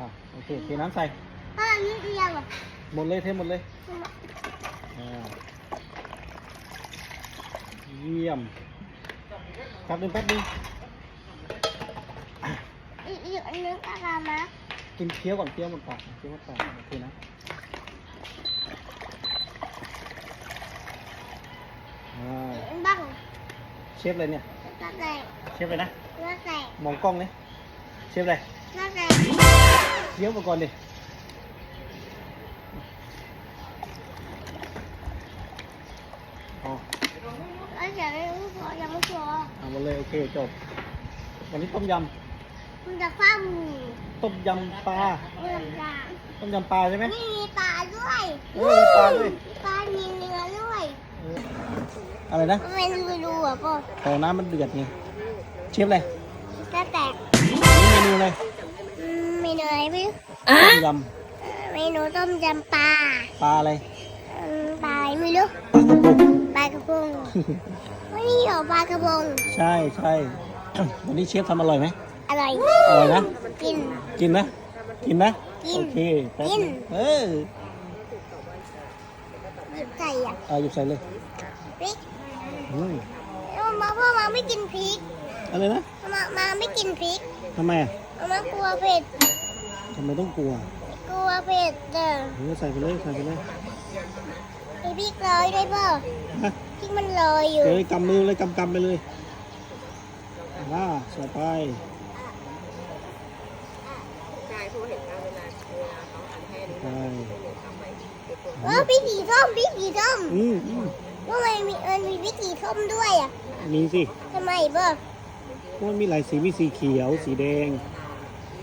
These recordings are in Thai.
อะโอเคเทน้ำใส่พ่อนิดเดียวอะหมดเลยเทหมดเลยอ่าเยี่ยมแป๊บนึงแป๊บนึงอีกอีกอันนึงอะไรมากินเคี้ยวก่อนเคี้ยวหมดปากเคี้ยวหมดปากโอเคนะอ่าอันบ้างเชฟอะไรเนี่ย ก็ใส่เชฟอะไรนะก็ใส่มองกล้องเนี่ยเชฟอะไร ก็ใส่ เคี้ยวมาก่อนดิอ๋อก็ใส่ไม่รู้พอยังไม่พอเอามาเลยโอเคจบ วันนี้ต้มยคุณจะคว้ามือำต้มยำปลา เรื่องปลาต้มยำปลาใช่ไหม นี่มีปลาด้วยเออมีปลาด้วย ปลามีเนื้อด้วยเอออะไรนะมันเป็นรูๆอะพ่อขอน้ำมันเดือดไงเชฟอะไรก็แตก นี่เมนูเมนู อะไรพี่ต้มยเอ่อเมนูต้มยำปลาำปลาอะไรอืมปลาอะไรไม่รู้ปลากระพงไม่มีหรอปลากระพงใช่ใช่ วันนี้เชฟทำอร่อยไหม อร่อยอร่อยนะ กิน กินนะ กินนะ กินโอเคแป๊บกินนึงเออหยิบใส่อะเอาหยิบใส่เลยพริกอืมแล้วมาพ่อมาไม่กินพริกอะไรนะมามาไม่กินพริกทำไมอะมามากลัวเผ็ด ทำไมต้องกลัว กลัวเผ็ดเด้อเออใส่ไปเลยใส่ไปเลยมีพริกลอยด้วยเปล่าฮะพริกมันลอยอยู่ เดี๋ยวกำมือเลยกำกำไปเลยอ่าใส่ไปใช่เพราะว่าเห็นว่าเวลาเวลาเขาอันให้นี่ใช่ทำไมเออพริกสีส้มพริกสีส้มอืมอืมทำไมมีเออมีพริกสีส้มด้วยอะมีสิทำไมเบ้อมันมีหลายสีมีสีเขียว สีแดง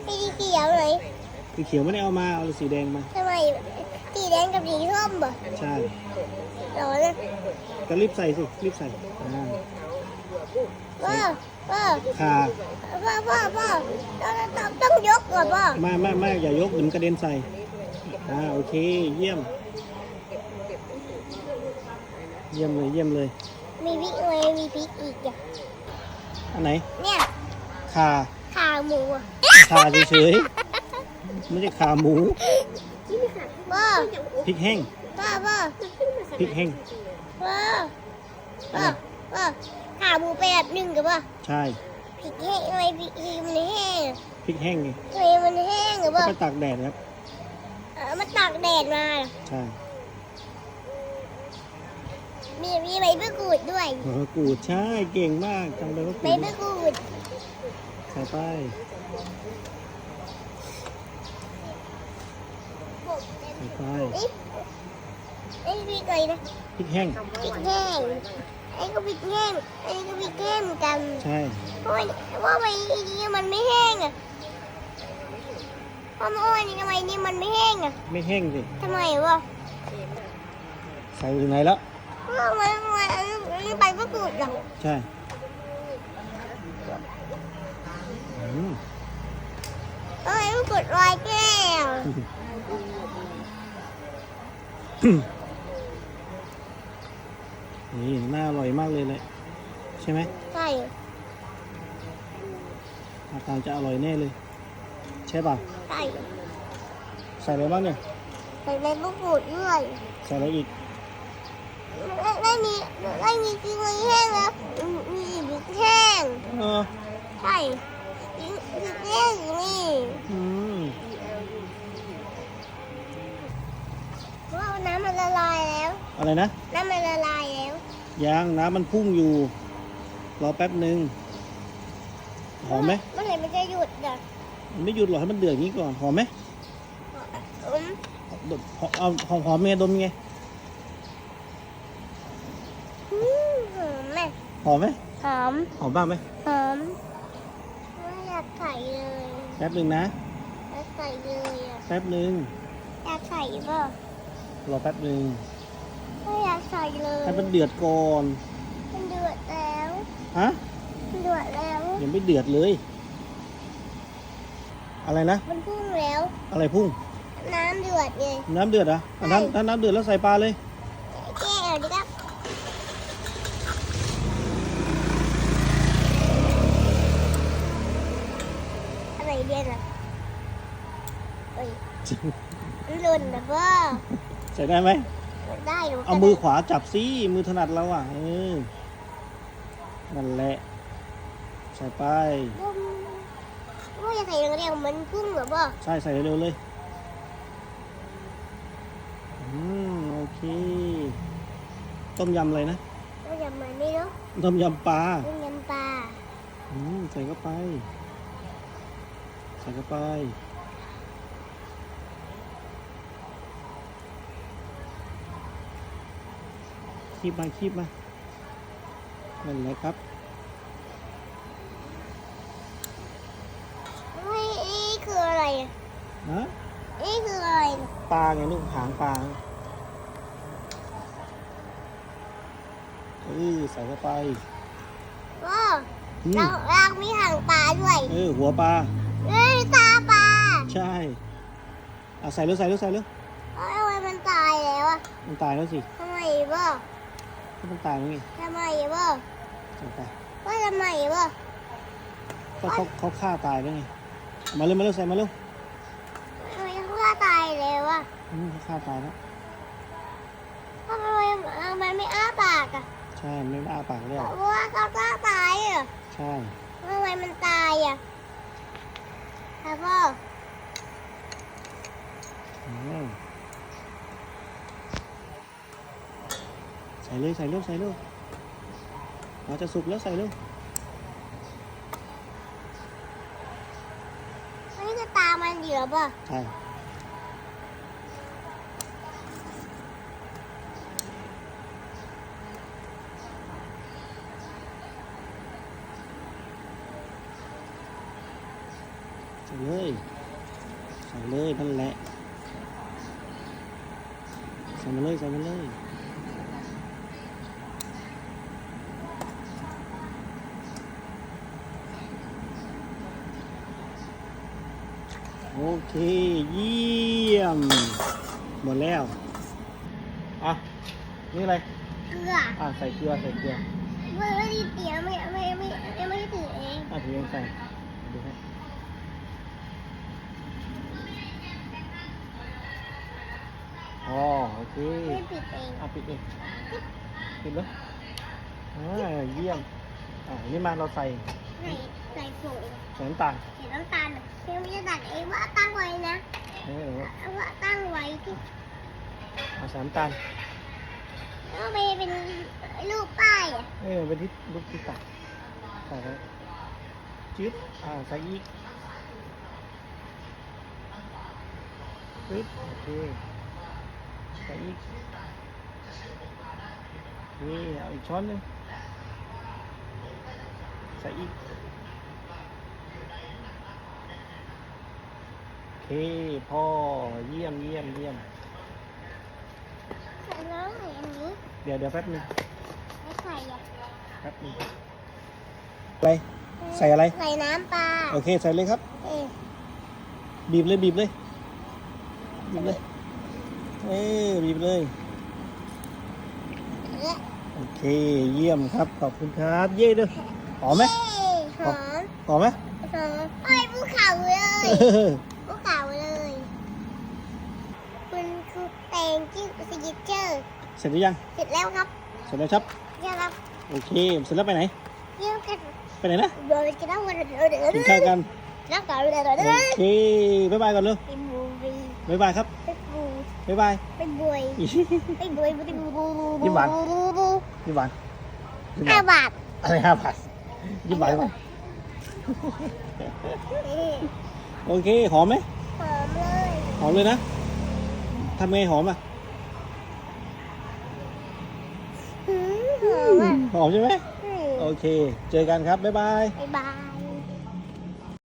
พริกสีเขียวเลย สีเขียวไม่ได้เอามา เอาสีแดงมา ทำไมสีแดงกับสีส้มเบ้อใช่ร้อนเลยก็รีบใส่สิ รีบใส่อ่าพ่อพ่อข่าพ่อพ่อพ่อต้องต้องต้องยกก่อนพ่อไม่ไม่ไม่อย่ายกเดี๋ยวมันกระเด็นใส่ อ่า โอเค เยี่ยม เยี่ยมเลย เยี่ยมเลย มีพริกเลยมีพริกอีกอะอันไหน เนี่ยข่าขาหมูอะข่าเฉยๆ ไม่ใช่ขาหมูพ่อพริกแห้งพ่อพ่อพริกแห้งพ่อพ่อพ่อขาหมูไปแบบหนึ่งกับพ่อใช่พริกแห้งทำไมพริกมันแห้งพริกแห้งไงทำไมมันแห้งกับก็พ่อไปตากแดดครับเออมาตากแดดมาใช่มีมีใบมะกรูดด้วยหัวกูดใช่เก่งมากจำเลยว่าใบกูดมะกรูดใส่ไป ใส่ไปนี่นี่พริกอะไรนะพริกแห้งพริกแห้งไอ้ก็พริกแห้งไอ้ก็พริกแห้งเหมือนกันใช่เพราะว่าเพราะว่าใบนี้มันไม่แห้งอะเพราะว่านี่ทำไมนี่มันไม่แห้งอะไม่แห้งสิทำไมวะใส่ไปถึงไหนแล้วเพราะว่ามันมันมันใบมะกรูดเหรอใช่ อืมใบมะกรูดลอยแก้วนี่น่าอร่อยมากเลยแหละใช่ไหมใช่อาทางจะอร่อยแน่เลย ใช่ป่ะใช่ใส่อะไรบ้างเนี่ยใส่ใบมะกรูดด้วยใส่อะไรอีกไม่มีไม่มีจริงเลยแห้งแล้วมีพริกแห้งเออใช่ พริกแห้งอยู่นี่อืมว้าวน้ำมันละลายแล้ว อะไรนะ น้ำมันละลายแล้วยางน้ำมันพุ่งอยู่ รอแป๊บหนึ่งหอมไหมเมื่อไหร่มันจะหยุดอะมันไม่หยุดหรอกให้มันเดือดอย่างนี้ก่อนหอมไหมอืมดมหอมเอาหอมหอมไงดมไงอืมหอมไหมหอมไหมหอมหอมบ้างไหมหอมไม่อยากใส่เลย แป๊บหนึ่งนะอยากใส่เลยอะแป๊บหนึ่งอยากใส่ป่ะรอแป๊บหนึ่งไม่อยากใส่เลยให้มันเดือดก่อนมันเดือดแล้วฮะมันเดือดแล้วยังไม่เดือดเลย อะไรนะ มันพุ่งแล้ว อะไรพุ่งน้ำเดือดเลยน้ำเดือดเหรอะน้ำถ้าน้ำเดือดแล้วใส่ปลาเลย แก้วดิครับอะไรเดียนอะ เอ้ยมันหล่นนะพ่อใส่ได้ไหม ได้หนูเอามือขวาจับสิมือถนัดเราอะเออนั่นแหละ ใส่ไปบุ้มว่าจะใส่เร็วๆมันพุ่งเหรอพ่อใช่ใส่เร็วๆเลย อืมโอเค ต้มยำอะไรนะก็ยำมันไม่รู้ต้มยำปลา ต้มยำปลา อืมใส่เข้าไป ใส่เข้าไป คีบมาคีบมานั่นแหละครับเฮ้ยนี่คืออะไรอะนะนี่คืออะไรนะปลาไงลูกหางปลาเออใส่เข้าไปพ่ออืมเราเรามีหางปลาด้วยเออหัวปลาเอ้ยตาปลาใช่อะใส่เร็วใส่เร็วใส่เร็วเอ้ยทำไมมันตายแล้วอะมันตายแล้วสิทำไมพ่อ ถ้ามันตายแล้วไงทำไมพ่อใส่ไปว่าทำไมพ่อก็เขาเขาฆ่าตายแล้วไงมาเร็วมาเร็วใส่มาเร็วทำไมเพื่อตายแล้วอะอืมเขาฆ่าตายแล้วทำไมมันไม่อ้าปากอะใช่ไม่ได้อ้าปากแล้วเพราะว่าเขาฆ่าตายอะใช่ทำไมมันตายอะครับพ่ออืม ใส่เลยใส่เร็วใส่เร็วเราจะสุกแล้วใส่เร็วอันนี้คือตามันเหลือป่ะใช่ใส่เลยใส่เลยนั่นแหละใส่มาเลยใส่มาเลย โอเค เยี่ยม หมดแล้ว อะ นี่อะไร เกลืออะ ใส่เกลือ ใส่เกลือเมื่อที่เตี๋ยไม่ไม่ไม่ไม่ไม่ได้ถือเองอะถือเองใส่ดูให้อ๋อโอเคไม่ปิดเองอะปิดเองปิดเลยอ่าเยี่ยม อ่านี่มาเราใส่ ใส่ใส่ผงใส่น้ำตาลใส่น้ำตาลเพียงไม่ได้ตัดเองว่าตั้งไว้นะเออว่าตั้งไว้ที่เอาใส่น้ำตาลแล้วไปเป็นรูปป้ายอะเออเป็นที่ลูกที่ตัดใส่ไว้จิ๊บอ่าใส่อีกปึ๊บโอเคใส่อีกนี่เอาอีกช้อนหนึงใส่อีกโอ เคพ่อเยี่ยมเยี่ยมเยี่ยมใส่น้ำใส่อันนี้เดี๋ยวเดี๋ยวแป๊บนึงไม่ใส่อะแป๊บนึงอะไรใส่อะไร ใส่น้ำปลาโอเคใส่เลยครับ เออบีบเลยบีบเลยบีบเลยเออบีบเลยและโอเค เยี่ยมครับ ขอบคุณครับ เย่ด้วยหอมไหมเย้หอมหอมไหมหอมโอ้ยภูเขาเลย เออ ภูเขาเลย คุณครูแตงจิ้วสกิเจอ ร์เสร็จหรือยัง เสร็จแล้วครับเสร็จแล้วครับเดี๋ยวครับโอเค เสร็จแล้วไปไหนเดี๋ยวกันไปไหนนะเดี๋ยวจะนั่งวันเดี๋ยวเดี๋ยวกินเดี๋ยวข้าวกันนั่งก่อนเดี๋ยวเดี๋ยวโอเดี๋ยวเคบ๊ายบายก่อนเลยเป็นบูบีบ๊ายบายครับเป็นบูบ๊ายบายเป็นบวยเป็นบวยเป็นบูบูบูยิ้มหวานบูบูยิ้มหวานยิ้มหห้าวานบาทอะไรห้าบาทยิ้มหวานไหมเออโอเคหอมไหมหอมเลยหอมเลยนะทำไงหอมอะ หืมหอมอะหอมใช่ไหมอืมโอเค เจอกันครับ บ๊ายบาย บ๊ายบาย